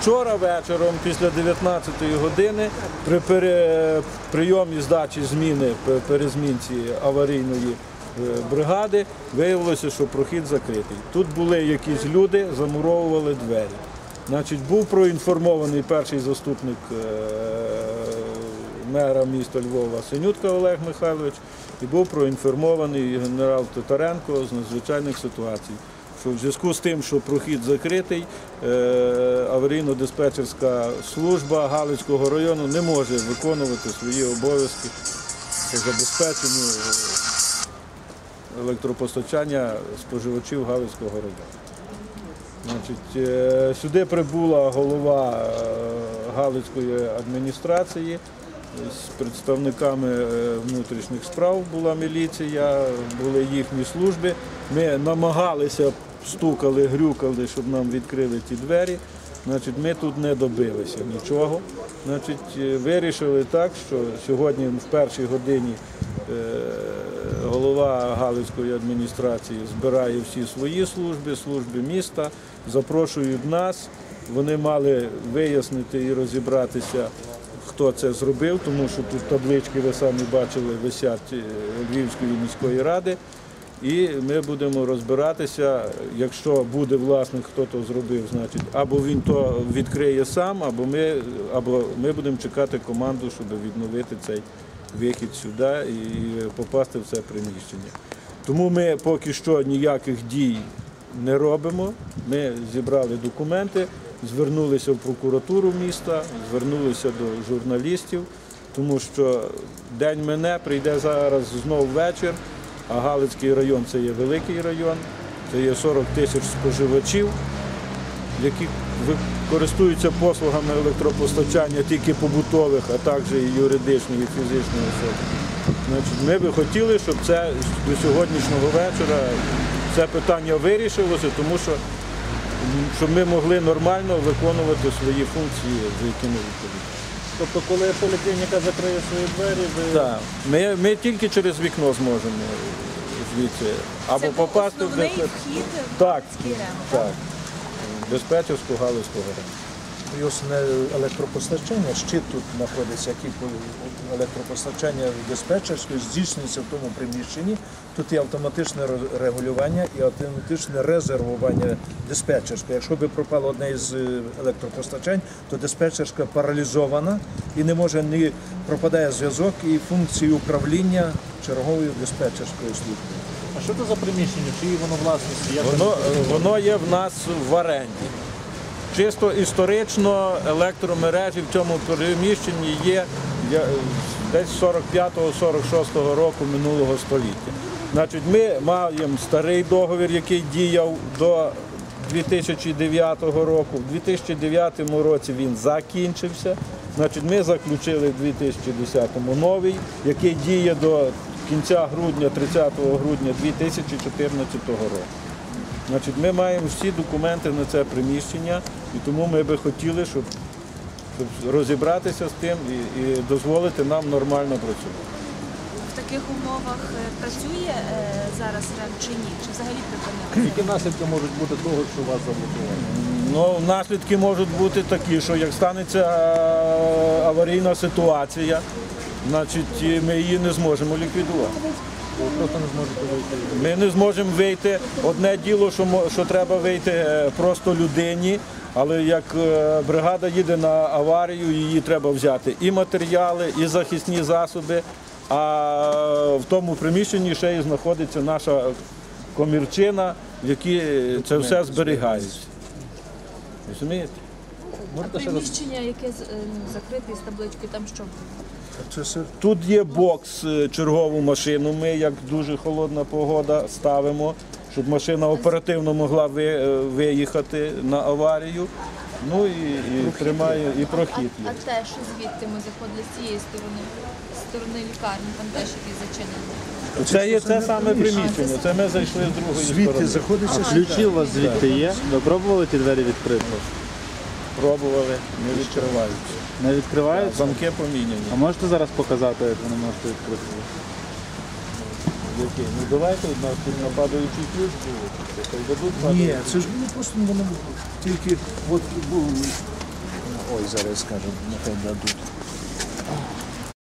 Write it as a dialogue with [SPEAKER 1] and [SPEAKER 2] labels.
[SPEAKER 1] Вчора вечором, після 19-ї години, при прийомі здачі зміни пе- перезмінці аварійної е, бригади, виявилося, що прохід закритий. Тут були якісь люди, замуровували двері. Значить, був проінформований перший заступник е, мера міста Львова Синютка Олег Михайлович і був проінформований генерал Титаренко з надзвичайних ситуацій. Що в зв'язку з тим, що прохід закритий, е, аварійно-диспетчерська служба Галицького району не може виконувати свої обов'язки по забезпеченню електропостачання споживачів Галицького району. Е, сюди прибула голова е, Галицької адміністрації з представниками внутрішніх справ була міліція, були їхні служби. Ми намагалися, стукали, грюкали, щоб нам відкрили ті двері. Значить, ми тут не добилися нічого. Значить, е, вирішили так, що сьогодні в першій годині е, голова Галицької адміністрації збирає всі свої служби, служби міста, запрошують нас. Вони мали вияснити і розібратися, хто це зробив, тому що тут таблички, ви самі бачили, висять е, Львівської міської ради. І ми будемо розбиратися, якщо буде власник, хто то зробив, значить, або він то відкриє сам, або ми, або ми будемо чекати команду, щоб відновити цей вихід сюди і попасти в це приміщення. Тому ми поки що ніяких дій не робимо. Ми зібрали документи, звернулися в прокуратуру міста, звернулися до журналістів, тому що день мене прийде зараз знов вечір. А Галицький район це є великий район, це є 40 тисяч споживачів, які користуються послугами електропостачання тільки побутових, а також і юридичної, і фізичної особи. Значить, ми би хотіли, щоб це до сьогоднішнього вечора це питання вирішилося, тому що щоб ми могли нормально виконувати свої функції, за якими відповідаємо.
[SPEAKER 2] Тобто, коли поліклініка закриє свої двері, ви
[SPEAKER 1] Так, ми, ми тільки через вікно зможемо звідси або
[SPEAKER 3] Це
[SPEAKER 1] попасти в
[SPEAKER 3] основний вхід в
[SPEAKER 1] Так,
[SPEAKER 3] Галицький РЕМ.
[SPEAKER 1] так. Диспетчерську галицького району.
[SPEAKER 2] Основне електропостачання, щит тут знаходиться, який по- електропостачання диспетчерської здійснюється в тому приміщенні. Тут є автоматичне регулювання і автоматичне резервування диспетчерської. Якщо би пропало одне із е, електропостачань, то диспетчерська паралізована і не може ні пропадає зв'язок і функції управління черговою диспетчерською службою.
[SPEAKER 4] А що це за приміщення? Чиї воно власності?
[SPEAKER 1] Воно, воно є в нас в оренді. Чисто історично електромережі в цьому приміщенні є десь з 45-46 року минулого століття. Значить, ми маємо старий договір, який діяв до 2009 року. У 2009 році він закінчився. Значить, ми заключили в 2010-му новий, який діє до кінця грудня, 30 грудня 2014 року. Значить, ми маємо всі документи на це приміщення, і тому ми би хотіли, щоб, щоб розібратися з тим і, і дозволити нам нормально працювати.
[SPEAKER 3] В таких умовах е, працює е, зараз РЕМ чи ні? Чи взагалі припинили?
[SPEAKER 4] Які наслідки можуть бути того, що вас заблокували?
[SPEAKER 1] Ну, наслідки можуть бути такі, що як станеться е, аварійна ситуація, значить ми її не зможемо ліквідувати.
[SPEAKER 4] Просто не зможете вийти.
[SPEAKER 1] Ми не зможемо вийти. Одне діло, що, що треба вийти е, просто людині, але як е, бригада їде на аварію, її треба взяти і матеріали, і захисні засоби. А в тому приміщенні ще й знаходиться наша комірчина, в якій це все зберігається. Розумієте?
[SPEAKER 3] А
[SPEAKER 4] Можете ще раз
[SPEAKER 3] приміщення, яке з- е, ну, закрите з табличкою, там що?
[SPEAKER 2] Це все
[SPEAKER 1] Тут є бокс, е, чергову машину. Ми, як дуже холодна погода, ставимо, щоб машина оперативно могла ви- е, виїхати на аварію. Ну і, і тримає і
[SPEAKER 3] А,
[SPEAKER 1] прохід
[SPEAKER 3] а
[SPEAKER 1] є.
[SPEAKER 3] те, що звідти ми заходили з цієї сторони, з сторони лікарні, там теж якісь зачинені.
[SPEAKER 1] Це є те саме приміщення. Це ми зайшли з другої
[SPEAKER 2] звідти
[SPEAKER 1] сторони.
[SPEAKER 2] заходиться
[SPEAKER 5] Ключі у вас звідти є? Ви пробували ті двері відкрити?
[SPEAKER 1] Пробували, не відкриваються.
[SPEAKER 5] Не відкриваються?
[SPEAKER 1] Замки
[SPEAKER 5] А можете зараз показати, як вони не можете відкрити?
[SPEAKER 1] Які? Ну давайте у нас тут нападаючий ключ був. Дадуть
[SPEAKER 2] Ні,
[SPEAKER 1] падаючий.
[SPEAKER 2] це ж ну, просто воно тільки от був Ой, зараз скажу, нехай дадуть.